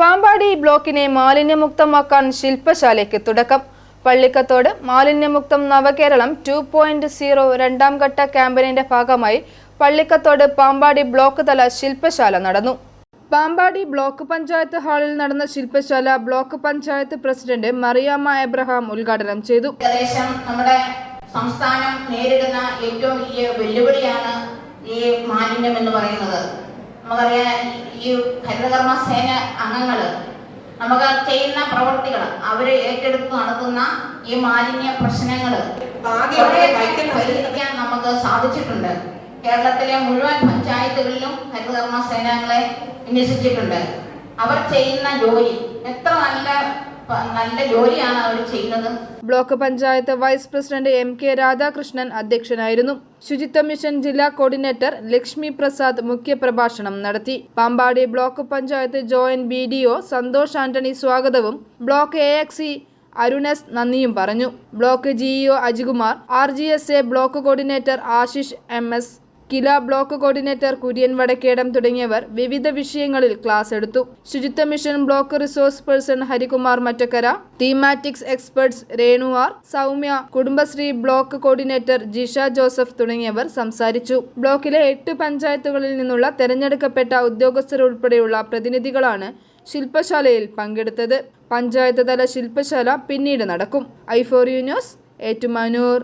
പാമ്പാടി ബ്ലോക്കിനെ മാലിന്യമുക്തമാക്കാൻ ശില്പശാലയ്ക്ക് തുടക്കം. പള്ളിക്കത്തോട് മാലിന്യമുക്തം നവകേരളം ടു പോയിന്റ് സീറോ രണ്ടാം ഘട്ട ക്യാമ്പയിനിന്റെ ഭാഗമായി പള്ളിക്കത്തോട് പാമ്പാടി ബ്ലോക്ക് തല ശില്പശാല നടന്നു. പാമ്പാടി ബ്ലോക്ക് പഞ്ചായത്ത് ഹാളിൽ നടന്ന ശില്പശാല ബ്ലോക്ക് പഞ്ചായത്ത് പ്രസിഡന്റ് മറിയാമ്മ എബ്രഹാം ഉദ്ഘാടനം ചെയ്തു. നമ്മുടെ സംസ്ഥാനം നേരിടുന്ന ഏറ്റവും വലിയ വെല്ലുവിളിയാണ് ഈ മാലിന്യം എന്ന് പറയുന്നത്. നമുക്കറിയാം ഈ ഹരിതകർമ്മ സേന അംഗങ്ങൾ നമുക്ക് ചെയ്യുന്ന പ്രവൃത്തികൾ അവർ ഏറ്റെടുത്ത് നടത്തുന്ന ഈ മാലിന്യ പ്രശ്നങ്ങൾ പരിഹരിക്കാൻ നമുക്ക് സാധിച്ചിട്ടുണ്ട്. കേരളത്തിലെ മുഴുവൻ പഞ്ചായത്തുകളിലും ഹരിതകർമ്മ സേനാംഗങ്ങളെ വിന്യസിച്ചിട്ടുണ്ട്. അവർ ചെയ്യുന്ന ജോലി എത്ര നല്ല നല്ല ജോലിയാണ് അവർ ചെയ്യുന്നത്. Block panchayat vice president M K Radhakrishnan അധ്യക്ഷനായിരുന്നു. ശുചിത്വ മിഷൻ ജില്ലാ കോർഡിനേറ്റർ ലക്ഷ്മി പ്രസാദ് മുഖ്യപ്രഭാഷണം നടത്തി. Pampady block panchayat joint B D O Santhosh Antony സ്വാഗതവും ബ്ലോക്ക് എ എക്സി അരുണസ് നന്ദിയും പറഞ്ഞു. Block GEO Ajikumar R G S A block coordinator Ashish M S KILA block coordinator Kurian Vadakkedam തുടങ്ങിയവർ വിവിധ വിഷയങ്ങളിൽ ക്ലാസ് എടുത്തു. ശുചിത്വ mission block resource person Harikumar Mattakkara thematics experts രേണുവാർ Soumya Kudumbashree block coordinator Jisha Joseph തുടങ്ങിയവർ സംസാരിച്ചു. ബ്ലോക്കിലെ എട്ട് പഞ്ചായത്തുകളിൽ നിന്നുള്ള തെരഞ്ഞെടുക്കപ്പെട്ട ഉദ്യോഗസ്ഥരുൾപ്പെടെയുള്ള പ്രതിനിധികളാണ് ശില്പശാലയിൽ പങ്കെടുത്തത്. പഞ്ചായത്ത് തല ശില്പശാല പിന്നീട് നടക്കും. ഐഫോറിയു ന്യൂസ് ഏറ്റുമാനൂർ.